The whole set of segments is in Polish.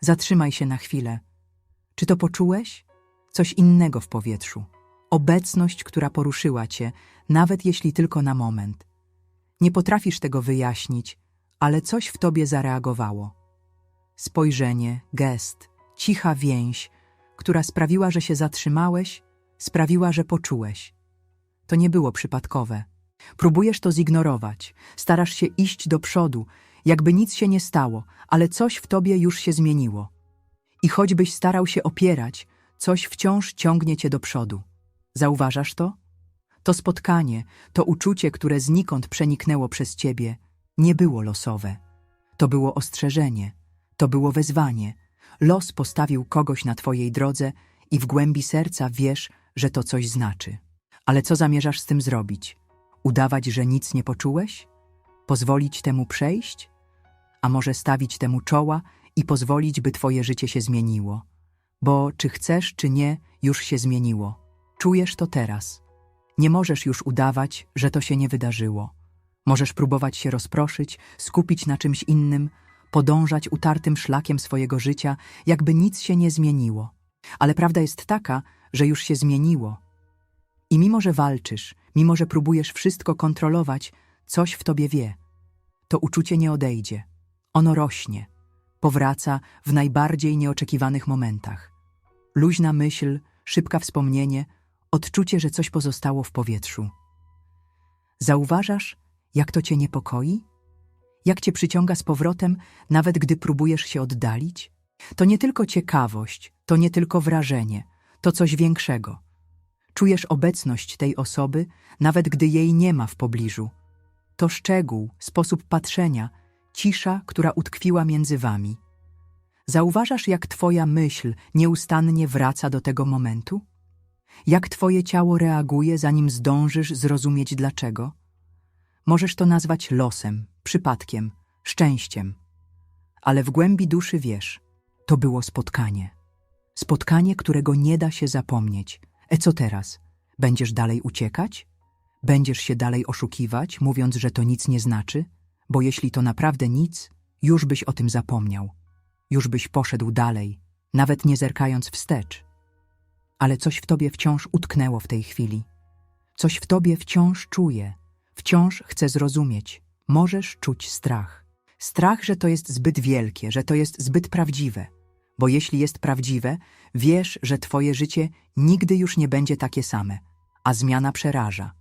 Zatrzymaj się na chwilę. Czy to poczułeś? Coś innego w powietrzu. Obecność, która poruszyła cię, nawet jeśli tylko na moment. Nie potrafisz tego wyjaśnić, ale coś w tobie zareagowało. Spojrzenie, gest, cicha więź, która sprawiła, że się zatrzymałeś, sprawiła, że poczułeś. To nie było przypadkowe. Próbujesz to zignorować, starasz się iść do przodu, jakby nic się nie stało, ale coś w tobie już się zmieniło. I choćbyś starał się opierać, coś wciąż ciągnie cię do przodu. Zauważasz to? To spotkanie, to uczucie, które znikąd przeniknęło przez ciebie, nie było losowe. To było ostrzeżenie, to było wezwanie. Los postawił kogoś na twojej drodze i w głębi serca wiesz, że to coś znaczy. Ale co zamierzasz z tym zrobić? Udawać, że nic nie poczułeś? Pozwolić temu przejść? A może stawić temu czoła i pozwolić, by twoje życie się zmieniło? Bo czy chcesz, czy nie, już się zmieniło. Czujesz to teraz. Nie możesz już udawać, że to się nie wydarzyło. Możesz próbować się rozproszyć, skupić na czymś innym, podążać utartym szlakiem swojego życia, jakby nic się nie zmieniło. Ale prawda jest taka, że już się zmieniło. I mimo, że walczysz, mimo, że próbujesz wszystko kontrolować, coś w tobie wie. To uczucie nie odejdzie. Ono rośnie. Powraca w najbardziej nieoczekiwanych momentach. Luźna myśl, szybka wspomnienie, odczucie, że coś pozostało w powietrzu. Zauważasz, jak to cię niepokoi? Jak cię przyciąga z powrotem, nawet gdy próbujesz się oddalić? To nie tylko ciekawość, to nie tylko wrażenie, to coś większego. Czujesz obecność tej osoby, nawet gdy jej nie ma w pobliżu. To szczegół, sposób patrzenia, cisza, która utkwiła między wami. Zauważasz, jak twoja myśl nieustannie wraca do tego momentu? Jak twoje ciało reaguje, zanim zdążysz zrozumieć dlaczego? Możesz to nazwać losem, przypadkiem, szczęściem. Ale w głębi duszy wiesz, to było spotkanie. Spotkanie, którego nie da się zapomnieć. E co teraz? Będziesz dalej uciekać? Będziesz się dalej oszukiwać, mówiąc, że to nic nie znaczy? Bo jeśli to naprawdę nic, już byś o tym zapomniał. Już byś poszedł dalej, nawet nie zerkając wstecz. Ale coś w tobie wciąż utknęło w tej chwili. Coś w tobie wciąż czuje, wciąż chce zrozumieć. Możesz czuć strach. Strach, że to jest zbyt wielkie, że to jest zbyt prawdziwe. Bo jeśli jest prawdziwe, wiesz, że twoje życie nigdy już nie będzie takie same, a zmiana przeraża.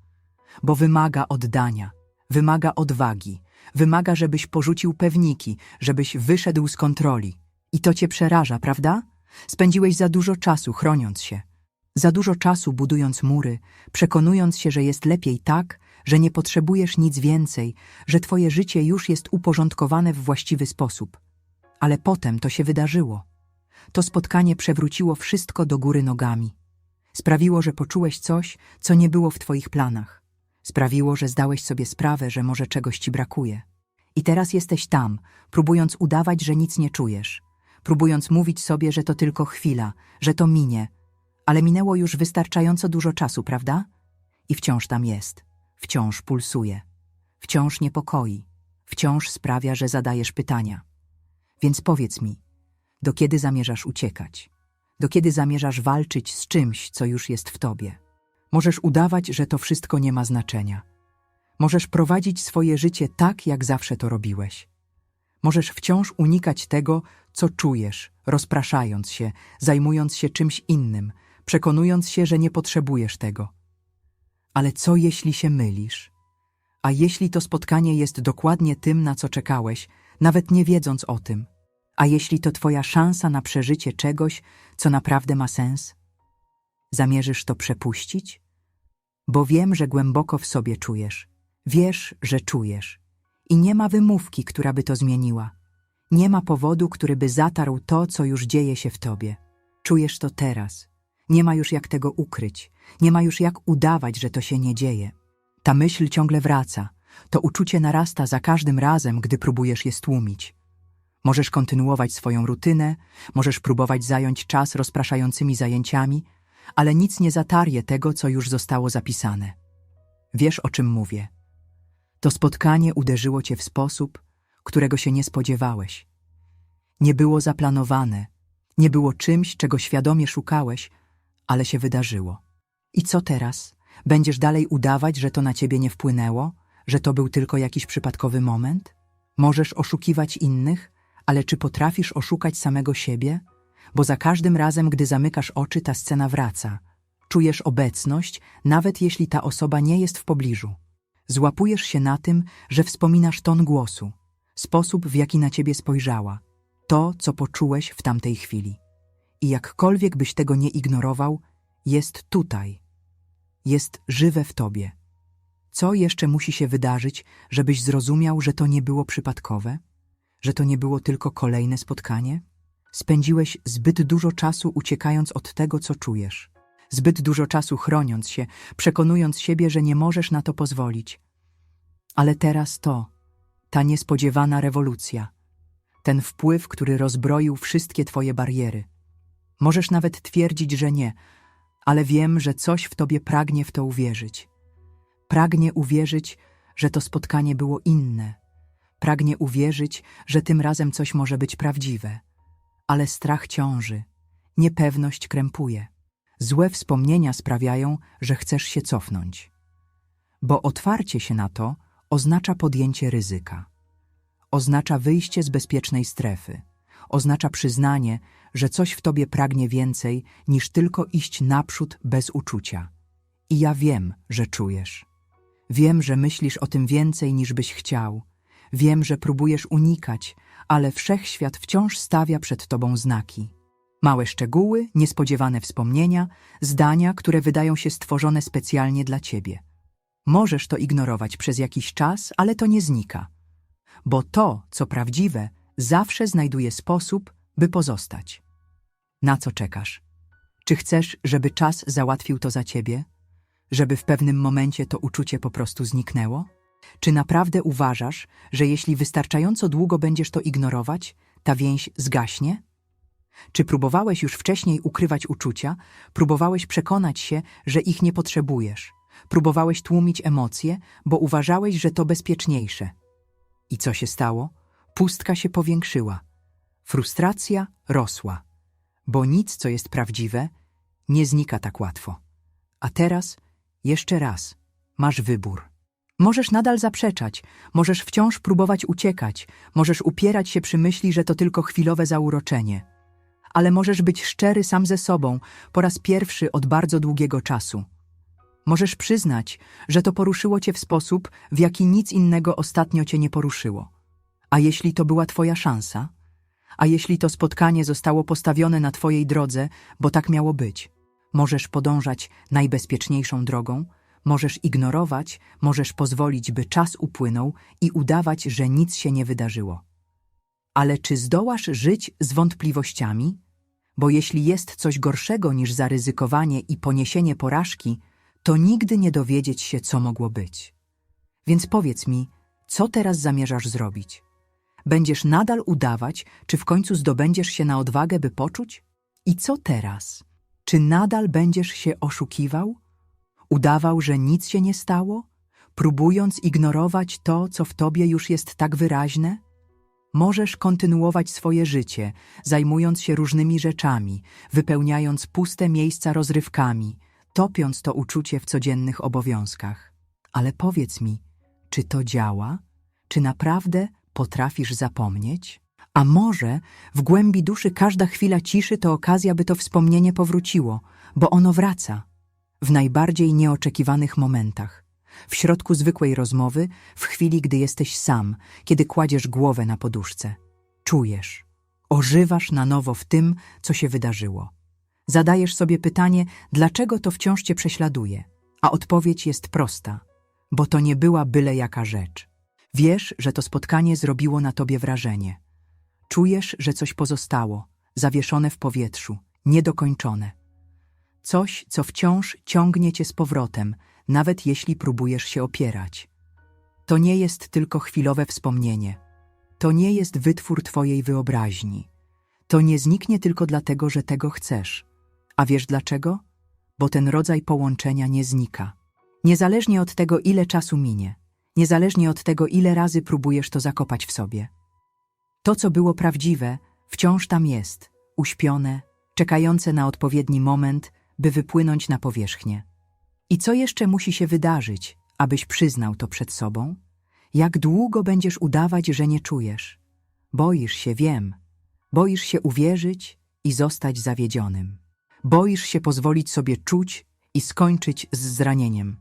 Bo wymaga oddania, wymaga odwagi, wymaga, żebyś porzucił pewniki, żebyś wyszedł z kontroli. I to cię przeraża, prawda? Spędziłeś za dużo czasu chroniąc się. Za dużo czasu budując mury, przekonując się, że jest lepiej tak, że nie potrzebujesz nic więcej, że twoje życie już jest uporządkowane w właściwy sposób. Ale potem to się wydarzyło. To spotkanie przewróciło wszystko do góry nogami. Sprawiło, że poczułeś coś, co nie było w twoich planach. Sprawiło, że zdałeś sobie sprawę, że może czegoś ci brakuje. I teraz jesteś tam, próbując udawać, że nic nie czujesz. Próbując mówić sobie, że to tylko chwila, że to minie. Ale minęło już wystarczająco dużo czasu, prawda? I wciąż tam jest. Wciąż pulsuje. Wciąż niepokoi. Wciąż sprawia, że zadajesz pytania. Więc powiedz mi, do kiedy zamierzasz uciekać? Do kiedy zamierzasz walczyć z czymś, co już jest w tobie? Możesz udawać, że to wszystko nie ma znaczenia. Możesz prowadzić swoje życie tak, jak zawsze to robiłeś. Możesz wciąż unikać tego, co czujesz, rozpraszając się, zajmując się czymś innym, przekonując się, że nie potrzebujesz tego. Ale co jeśli się mylisz? A jeśli to spotkanie jest dokładnie tym, na co czekałeś, nawet nie wiedząc o tym? A jeśli to twoja szansa na przeżycie czegoś, co naprawdę ma sens? Zamierzysz to przepuścić? Bo wiem, że głęboko w sobie czujesz. Wiesz, że czujesz. I nie ma wymówki, która by to zmieniła. Nie ma powodu, który by zatarł to, co już dzieje się w tobie. Czujesz to teraz. Nie ma już jak tego ukryć. Nie ma już jak udawać, że to się nie dzieje. Ta myśl ciągle wraca. To uczucie narasta za każdym razem, gdy próbujesz je stłumić. Możesz kontynuować swoją rutynę, możesz próbować zająć czas rozpraszającymi zajęciami, ale nic nie zatarje tego, co już zostało zapisane. Wiesz, o czym mówię. To spotkanie uderzyło cię w sposób, którego się nie spodziewałeś. Nie było zaplanowane, nie było czymś, czego świadomie szukałeś, ale się wydarzyło. I co teraz? Będziesz dalej udawać, że to na ciebie nie wpłynęło, że to był tylko jakiś przypadkowy moment? Możesz oszukiwać innych, ale czy potrafisz oszukać samego siebie? Bo za każdym razem, gdy zamykasz oczy, ta scena wraca. Czujesz obecność, nawet jeśli ta osoba nie jest w pobliżu. Złapujesz się na tym, że wspominasz ton głosu, sposób, w jaki na ciebie spojrzała, to, co poczułeś w tamtej chwili. I jakkolwiek byś tego nie ignorował, jest tutaj. Jest żywe w tobie. Co jeszcze musi się wydarzyć, żebyś zrozumiał, że to nie było przypadkowe? Że to nie było tylko kolejne spotkanie? Spędziłeś zbyt dużo czasu uciekając od tego, co czujesz. Zbyt dużo czasu chroniąc się, przekonując siebie, że nie możesz na to pozwolić. Ale teraz to, ta niespodziewana rewolucja, ten wpływ, który rozbroił wszystkie twoje bariery. Możesz nawet twierdzić, że nie, ale wiem, że coś w tobie pragnie w to uwierzyć. Pragnie uwierzyć, że to spotkanie było inne. Pragnie uwierzyć, że tym razem coś może być prawdziwe. Ale strach ciąży, niepewność krępuje. Złe wspomnienia sprawiają, że chcesz się cofnąć. Bo otwarcie się na to oznacza podjęcie ryzyka. Oznacza wyjście z bezpiecznej strefy. Oznacza przyznanie, że coś w tobie pragnie więcej niż tylko iść naprzód bez uczucia. I ja wiem, że czujesz. Wiem, że myślisz o tym więcej niż byś chciał. Wiem, że próbujesz unikać, ale wszechświat wciąż stawia przed tobą znaki. Małe szczegóły, niespodziewane wspomnienia, zdania, które wydają się stworzone specjalnie dla ciebie. Możesz to ignorować przez jakiś czas, ale to nie znika. Bo to, co prawdziwe, zawsze znajduje sposób, by pozostać. Na co czekasz? Czy chcesz, żeby czas załatwił to za ciebie? Żeby w pewnym momencie to uczucie po prostu zniknęło? Czy naprawdę uważasz, że jeśli wystarczająco długo będziesz to ignorować, ta więź zgaśnie? Czy próbowałeś już wcześniej ukrywać uczucia? Próbowałeś przekonać się, że ich nie potrzebujesz? Próbowałeś tłumić emocje, bo uważałeś, że to bezpieczniejsze? I co się stało? Pustka się powiększyła. Frustracja rosła. Bo nic, co jest prawdziwe, nie znika tak łatwo. A teraz, jeszcze raz, masz wybór. Możesz nadal zaprzeczać, możesz wciąż próbować uciekać, możesz upierać się przy myśli, że to tylko chwilowe zauroczenie. Ale możesz być szczery sam ze sobą po raz pierwszy od bardzo długiego czasu. Możesz przyznać, że to poruszyło cię w sposób, w jaki nic innego ostatnio cię nie poruszyło. A jeśli to była twoja szansa? A jeśli to spotkanie zostało postawione na twojej drodze, bo tak miało być? Możesz podążać najbezpieczniejszą drogą, możesz ignorować, możesz pozwolić, by czas upłynął i udawać, że nic się nie wydarzyło. Ale czy zdołasz żyć z wątpliwościami? Bo jeśli jest coś gorszego niż zaryzykowanie i poniesienie porażki, to nigdy nie dowiedzieć się, co mogło być. Więc powiedz mi, co teraz zamierzasz zrobić? Będziesz nadal udawać, czy w końcu zdobędziesz się na odwagę, by poczuć? I co teraz? Czy nadal będziesz się oszukiwał? Udawał, że nic się nie stało? Próbując ignorować to, co w tobie już jest tak wyraźne? Możesz kontynuować swoje życie, zajmując się różnymi rzeczami, wypełniając puste miejsca rozrywkami, topiąc to uczucie w codziennych obowiązkach. Ale powiedz mi, czy to działa? Czy naprawdę potrafisz zapomnieć? A może w głębi duszy każda chwila ciszy to okazja, by to wspomnienie powróciło, bo ono wraca w najbardziej nieoczekiwanych momentach. W środku zwykłej rozmowy, w chwili, gdy jesteś sam, kiedy kładziesz głowę na poduszce. Czujesz, ożywasz na nowo w tym, co się wydarzyło. Zadajesz sobie pytanie, dlaczego to wciąż cię prześladuje, a odpowiedź jest prosta, bo to nie była byle jaka rzecz. Wiesz, że to spotkanie zrobiło na tobie wrażenie. Czujesz, że coś pozostało, zawieszone w powietrzu, niedokończone. Coś, co wciąż ciągnie cię z powrotem, nawet jeśli próbujesz się opierać. To nie jest tylko chwilowe wspomnienie. To nie jest wytwór twojej wyobraźni. To nie zniknie tylko dlatego, że tego chcesz. A wiesz dlaczego? Bo ten rodzaj połączenia nie znika. Niezależnie od tego, ile czasu minie, niezależnie od tego, ile razy próbujesz to zakopać w sobie. To, co było prawdziwe, Wciąż tam jest, uśpione, czekające na odpowiedni moment, by wypłynąć na powierzchnię. I co jeszcze musi się wydarzyć, abyś przyznał to przed sobą? Jak długo będziesz udawać, że nie czujesz? Boisz się, wiem. Boisz się uwierzyć i zostać zawiedzionym. Boisz się pozwolić sobie czuć i skończyć z zranieniem.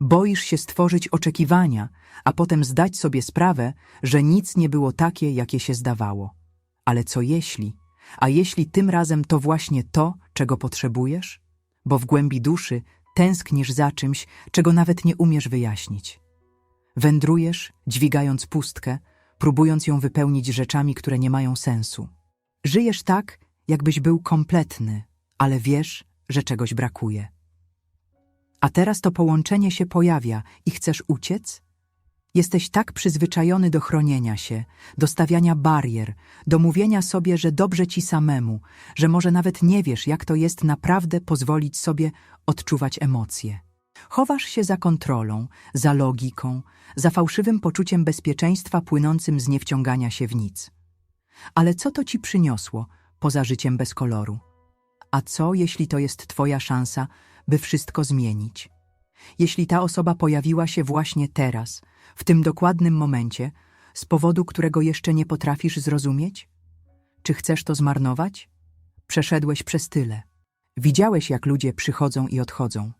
Boisz się stworzyć oczekiwania, a potem zdać sobie sprawę, że nic nie było takie, jakie się zdawało. Ale co jeśli? A jeśli tym razem to właśnie to, czego potrzebujesz? Bo w głębi duszy tęsknisz za czymś, czego nawet nie umiesz wyjaśnić. Wędrujesz, dźwigając pustkę, próbując ją wypełnić rzeczami, które nie mają sensu. Żyjesz tak, jakbyś był kompletny, ale wiesz, że czegoś brakuje. A teraz to połączenie się pojawia i chcesz uciec? Jesteś tak przyzwyczajony do chronienia się, do stawiania barier, do mówienia sobie, że dobrze ci samemu, że może nawet nie wiesz, jak to jest naprawdę pozwolić sobie odczuwać emocje. Chowasz się za kontrolą, za logiką, za fałszywym poczuciem bezpieczeństwa płynącym z niewciągania się w nic. Ale co to ci przyniosło poza życiem bez koloru? A co, jeśli to jest twoja szansa, by wszystko zmienić? Jeśli ta osoba pojawiła się właśnie teraz, w tym dokładnym momencie, z powodu którego jeszcze nie potrafisz zrozumieć? Czy chcesz to zmarnować? Przeszedłeś przez tyle. Widziałeś, jak ludzie przychodzą i odchodzą.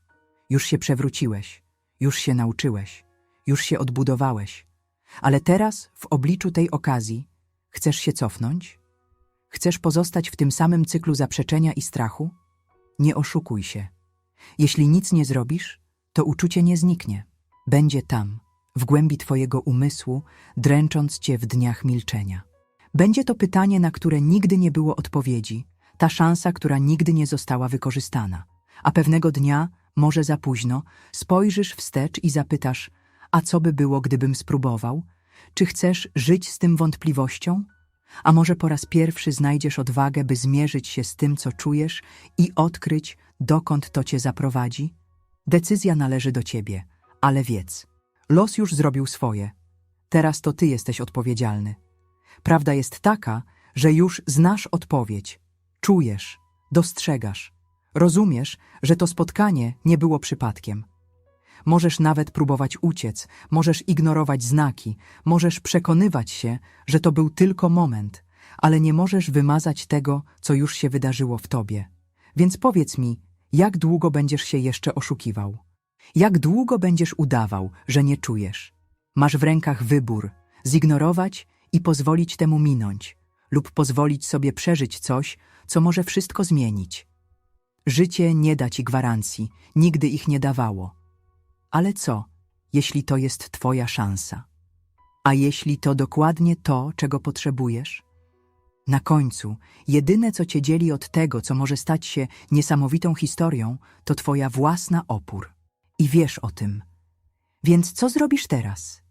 Już się przewróciłeś, już się nauczyłeś, już się odbudowałeś. Ale teraz, w obliczu tej okazji, chcesz się cofnąć? Chcesz pozostać w tym samym cyklu zaprzeczenia i strachu? Nie oszukuj się. Jeśli nic nie zrobisz, to uczucie nie zniknie. Będzie tam, w głębi Twojego umysłu, dręcząc Cię w dniach milczenia. Będzie to pytanie, na które nigdy nie było odpowiedzi, ta szansa, która nigdy nie została wykorzystana. A pewnego dnia, może za późno, spojrzysz wstecz i zapytasz, a co by było, gdybym spróbował? Czy chcesz żyć z tym wątpliwością? A może po raz pierwszy znajdziesz odwagę, by zmierzyć się z tym, co czujesz i odkryć, dokąd to cię zaprowadzi? Decyzja należy do ciebie, ale wiedz, los już zrobił swoje. Teraz to ty jesteś odpowiedzialny. Prawda jest taka, że już znasz odpowiedź, czujesz, dostrzegasz, rozumiesz, że to spotkanie nie było przypadkiem. Możesz nawet próbować uciec, możesz ignorować znaki, możesz przekonywać się, że to był tylko moment, ale nie możesz wymazać tego, co już się wydarzyło w tobie. Więc powiedz mi, jak długo będziesz się jeszcze oszukiwał? Jak długo będziesz udawał, że nie czujesz? Masz w rękach wybór zignorować i pozwolić temu minąć, lub pozwolić sobie przeżyć coś, co może wszystko zmienić. Życie nie da ci gwarancji, nigdy ich nie dawało. Ale co, jeśli to jest Twoja szansa? A jeśli to dokładnie to, czego potrzebujesz? Na końcu, jedyne co Cię dzieli od tego, co może stać się niesamowitą historią, to Twoja własna opór. I wiesz o tym. Więc co zrobisz teraz?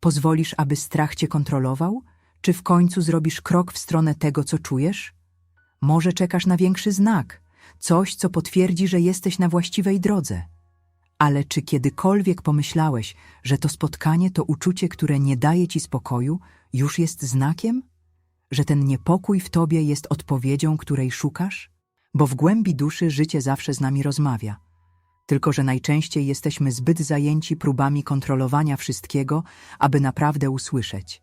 Pozwolisz, aby strach Cię kontrolował? Czy w końcu zrobisz krok w stronę tego, co czujesz? Może czekasz na większy znak, coś, co potwierdzi, że jesteś na właściwej drodze. Ale czy kiedykolwiek pomyślałeś, że to spotkanie, to uczucie, które nie daje ci spokoju, już jest znakiem? Że ten niepokój w tobie jest odpowiedzią, której szukasz? Bo w głębi duszy życie zawsze z nami rozmawia. Tylko, że najczęściej jesteśmy zbyt zajęci próbami kontrolowania wszystkiego, aby naprawdę usłyszeć.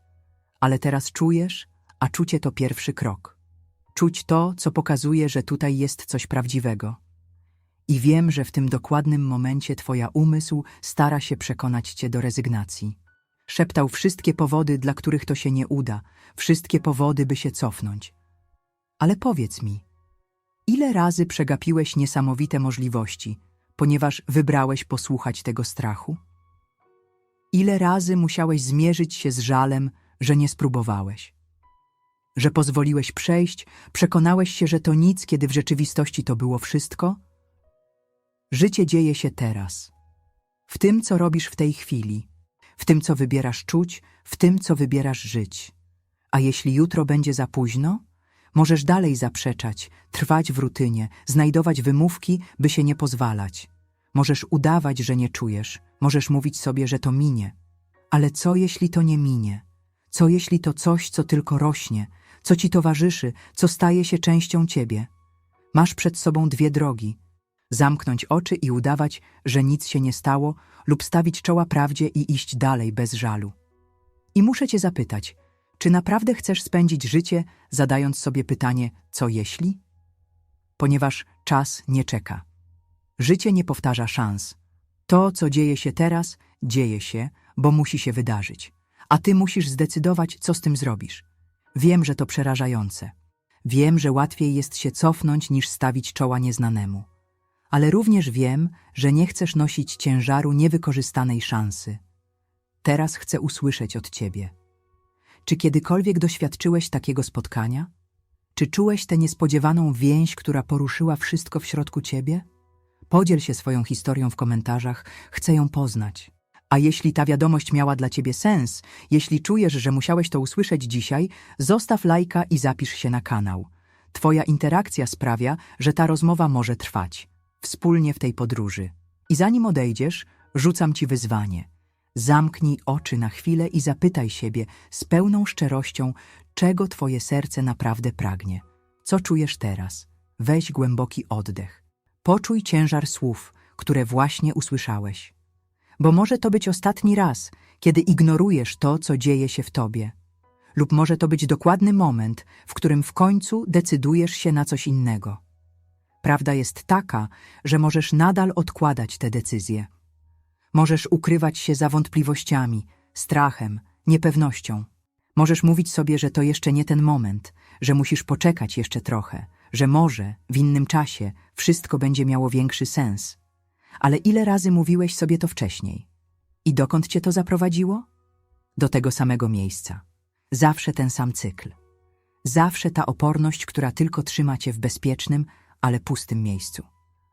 Ale teraz czujesz, a czucie to pierwszy krok. Czuć to, co pokazuje, że tutaj jest coś prawdziwego. I wiem, że w tym dokładnym momencie Twoja umysł stara się przekonać Cię do rezygnacji. Szeptał wszystkie powody, dla których to się nie uda, wszystkie powody, by się cofnąć. Ale powiedz mi, ile razy przegapiłeś niesamowite możliwości, ponieważ wybrałeś posłuchać tego strachu? Ile razy musiałeś zmierzyć się z żalem, że nie spróbowałeś? Że pozwoliłeś przejść, przekonałeś się, że to nic, kiedy w rzeczywistości to było wszystko? Życie dzieje się teraz. W tym, co robisz w tej chwili, w tym, co wybierasz czuć, w tym, co wybierasz żyć. A jeśli jutro będzie za późno, możesz dalej zaprzeczać, trwać w rutynie, znajdować wymówki, by się nie pozwalać. Możesz udawać, że nie czujesz, możesz mówić sobie, że to minie. Ale co jeśli to nie minie? Co jeśli to coś, co tylko rośnie, co ci towarzyszy, co staje się częścią ciebie. Masz przed sobą dwie drogi. Zamknąć oczy i udawać, że nic się nie stało, lub stawić czoła prawdzie i iść dalej bez żalu. I muszę cię zapytać, czy naprawdę chcesz spędzić życie, zadając sobie pytanie, co jeśli? Ponieważ czas nie czeka. Życie nie powtarza szans. To, co dzieje się teraz, dzieje się, bo musi się wydarzyć. A ty musisz zdecydować, co z tym zrobisz. Wiem, że to przerażające. Wiem, że łatwiej jest się cofnąć niż stawić czoła nieznanemu. Ale również wiem, że nie chcesz nosić ciężaru niewykorzystanej szansy. Teraz chcę usłyszeć od ciebie. Czy kiedykolwiek doświadczyłeś takiego spotkania? Czy czułeś tę niespodziewaną więź, która poruszyła wszystko w środku ciebie? Podziel się swoją historią w komentarzach, chcę ją poznać. A jeśli ta wiadomość miała dla ciebie sens, jeśli czujesz, że musiałeś to usłyszeć dzisiaj, zostaw lajka i zapisz się na kanał. Twoja interakcja sprawia, że ta rozmowa może trwać. Wspólnie w tej podróży. I zanim odejdziesz, rzucam ci wyzwanie. Zamknij oczy na chwilę i zapytaj siebie z pełną szczerością, czego twoje serce naprawdę pragnie. Co czujesz teraz? Weź głęboki oddech. Poczuj ciężar słów, które właśnie usłyszałeś. Bo może to być ostatni raz, kiedy ignorujesz to, co dzieje się w tobie. Lub może to być dokładny moment, w którym w końcu decydujesz się na coś innego. Prawda jest taka, że możesz nadal odkładać te decyzje. Możesz ukrywać się za wątpliwościami, strachem, niepewnością. Możesz mówić sobie, że to jeszcze nie ten moment, że musisz poczekać jeszcze trochę, że może w innym czasie wszystko będzie miało większy sens. Ale ile razy mówiłeś sobie to wcześniej? I dokąd cię to zaprowadziło? Do tego samego miejsca. Zawsze ten sam cykl. Zawsze ta oporność, która tylko trzyma cię w bezpiecznym, ale pustym miejscu.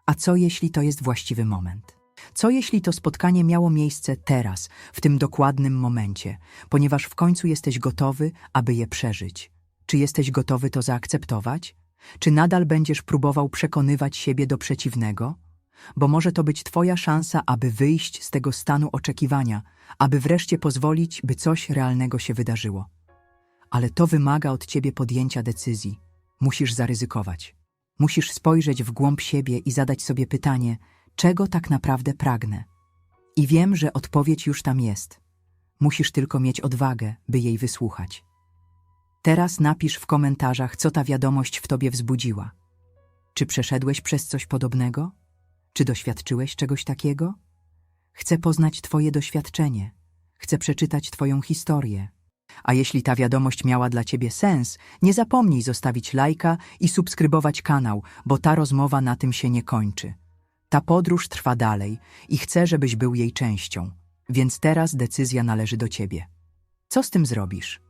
A co jeśli to jest właściwy moment? Co jeśli to spotkanie miało miejsce teraz, w tym dokładnym momencie, ponieważ w końcu jesteś gotowy, aby je przeżyć? Czy jesteś gotowy to zaakceptować? Czy nadal będziesz próbował przekonywać siebie do przeciwnego? Bo może to być Twoja szansa, aby wyjść z tego stanu oczekiwania, aby wreszcie pozwolić, by coś realnego się wydarzyło. Ale to wymaga od Ciebie podjęcia decyzji. Musisz zaryzykować. Musisz spojrzeć w głąb siebie i zadać sobie pytanie, czego tak naprawdę pragnę. I wiem, że odpowiedź już tam jest. Musisz tylko mieć odwagę, by jej wysłuchać. Teraz napisz w komentarzach, co ta wiadomość w tobie wzbudziła. Czy przeszedłeś przez coś podobnego? Czy doświadczyłeś czegoś takiego? Chcę poznać Twoje doświadczenie. Chcę przeczytać Twoją historię. A jeśli ta wiadomość miała dla Ciebie sens, nie zapomnij zostawić lajka i subskrybować kanał, bo ta rozmowa na tym się nie kończy. Ta podróż trwa dalej i chcę, żebyś był jej częścią, więc teraz decyzja należy do Ciebie. Co z tym zrobisz?